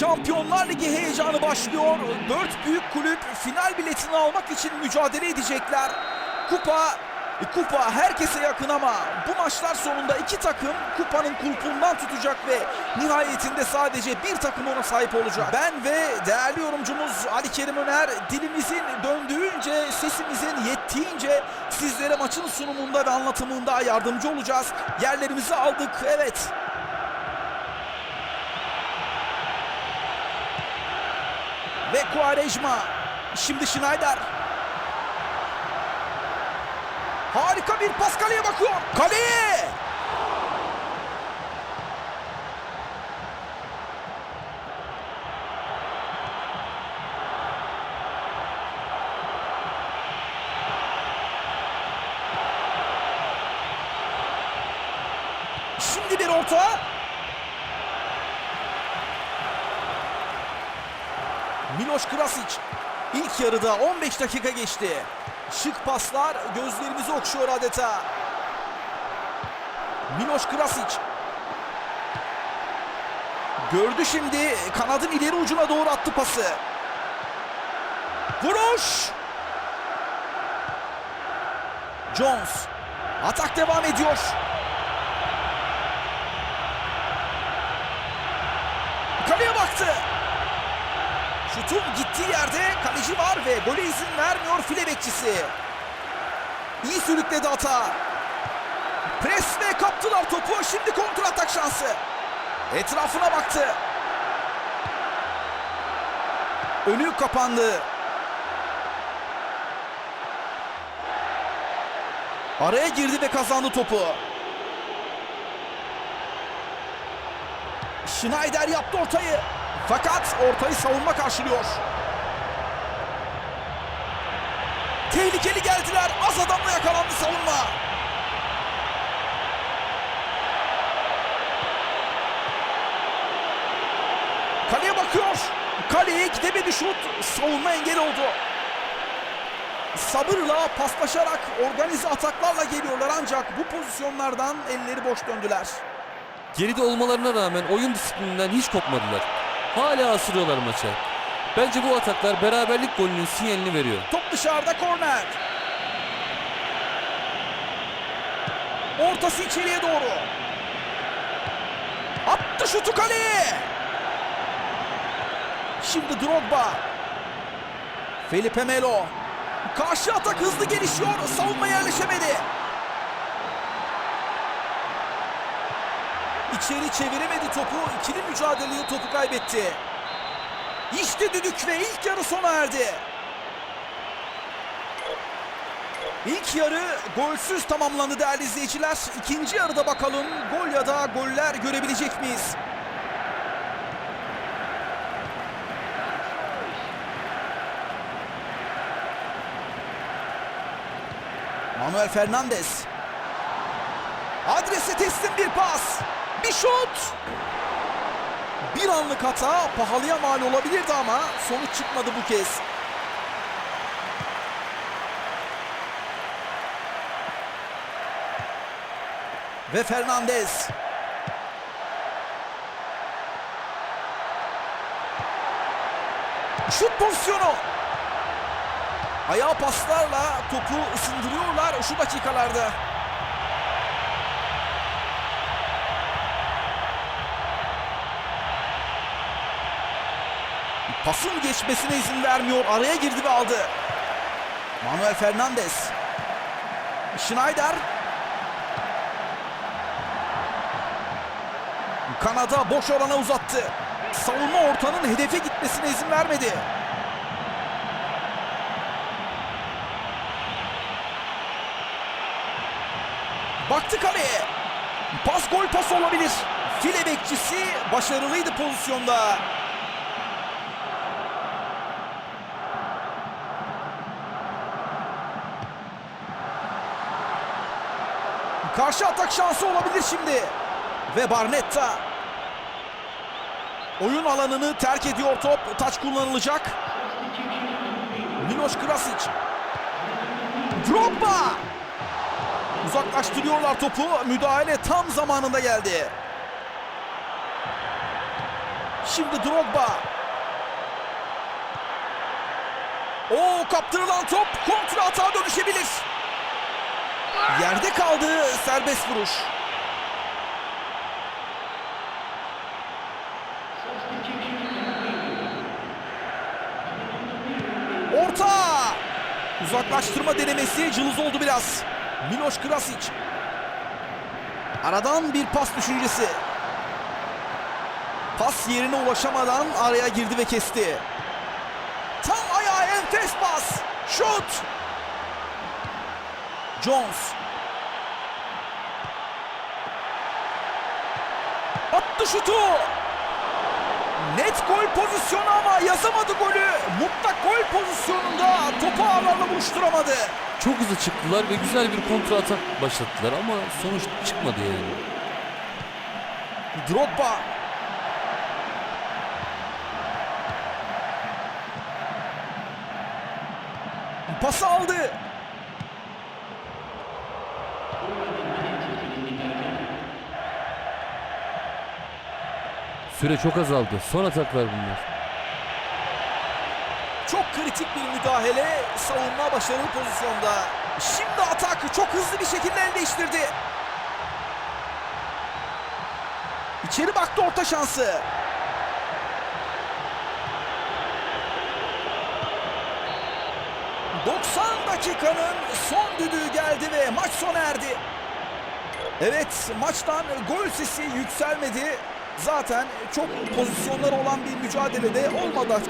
Şampiyonlar Ligi heyecanı başlıyor. Dört büyük kulüp final biletini almak için mücadele edecekler. Kupa Kupa herkese yakın ama bu maçlar sonunda iki takım kupanın kulpundan tutacak ve nihayetinde sadece bir takım ona sahip olacak. Ben ve değerli yorumcumuz Ali Kerim Öner dilimizin döndüğünce, sesimizin yettiğince sizlere maçın sunumunda ve anlatımında yardımcı olacağız. Yerlerimizi aldık. Evet. Ve Quaresma. Şimdi Schneider. Harika bir pas kaleye bakıyor. Kaleye! Şimdi bir orta. Miloš Krasic ilk yarıda 15 dakika geçti. Şık paslar gözlerimizi okşuyor adeta. Miloš Krasic. Gördü şimdi kanadın ileri ucuna doğru attı pası. Vuruş. Jones. Atak devam ediyor. Kaleye baktı. Şutun gittiği yerde kaleci var ve gole izin vermiyor file bekçisi. İyi sürükledi ata. Pres ve kaptılar topu. Şimdi kontrol atak şansı. Etrafına baktı. Önü kapandı. Araya girdi ve kazandı topu. Schneider yaptı ortayı. Fakat ortayı savunma karşılıyor. Tehlikeli geldiler. Az adamla yakalandı savunma. Kaleye bakıyor. Kaleye gidemedi şut. Savunma engel oldu. Sabırla paslaşarak organize ataklarla geliyorlar ancak bu pozisyonlardan elleri boş döndüler. Geride olmalarına rağmen oyun disiplininden hiç kopmadılar. Hala asılıyorlar maça. Bence bu ataklar beraberlik golünün sinyalini veriyor. Top dışarıda korner. Ortası içeriye doğru. Attı şutu kaleye. Şimdi Drogba. Felipe Melo. Karşı atak hızlı gelişiyor. Savunma yerleşemedi. İçeri çeviremedi topu. İkili mücadelede topu kaybetti. İşte düdük ve ilk yarı sona erdi. İlk yarı golsüz tamamlandı değerli izleyiciler. İkinci yarıda bakalım gol ya da goller görebilecek miyiz? Manuel Fernandes. Adrese teslim bir pas. Bir şut. Bir anlık hata pahalıya mal olabilirdi ama sonuç çıkmadı bu kez. Ve Fernandez. Şut pozisyonu. Ayağı paslarla topu ısındırıyorlar şu dakikalarda. Pasın geçmesine izin vermiyor. Araya girdi ve aldı. Manuel Fernandes. Schneider. Kanada boş alana uzattı. Savunma ortanın hedefe gitmesine izin vermedi. Baktı kaleye. Pas gol pas olabilir. File bekçisi başarılıydı pozisyonda. Karşı atak şansı olabilir şimdi. Ve Barnetta. Oyun alanını terk ediyor top. Taç kullanılacak. Miloš Krasic. Drogba. Uzaklaştırıyorlar topu. Müdahale tam zamanında geldi. Şimdi Drogba. O kaptırılan top kontra atağa dönüşebilir. Yerde kaldı serbest vuruş. Orta! Uzaklaştırma denemesi cılız oldu biraz. Miloš Krasic. Aradan bir pas düşüncesi. Pas yerine ulaşamadan araya girdi ve kesti. Tam ayağa enfes pas. Şut. Jones. Attı şutu. Net gol pozisyonu ama yazamadı golü. Mutlak gol pozisyonunda topu ağlarla buluşturamadı. Çok hızlı çıktılar ve güzel bir kontra atak başlattılar ama sonuç çıkmadı yani. Drogba. Pas aldı. Süre çok azaldı. Son ataklar bunlar. Çok kritik bir müdahale. Savunma başarılı pozisyonda. Şimdi atak çok hızlı bir şekilde el değiştirdi. İçeri baktı orta şansı. ...90 dakikanın son düdüğü geldi ve maç sona erdi. Evet maçtan gol sesi yükselmedi. Zaten çok pozisyonları olan bir mücadelede olmadı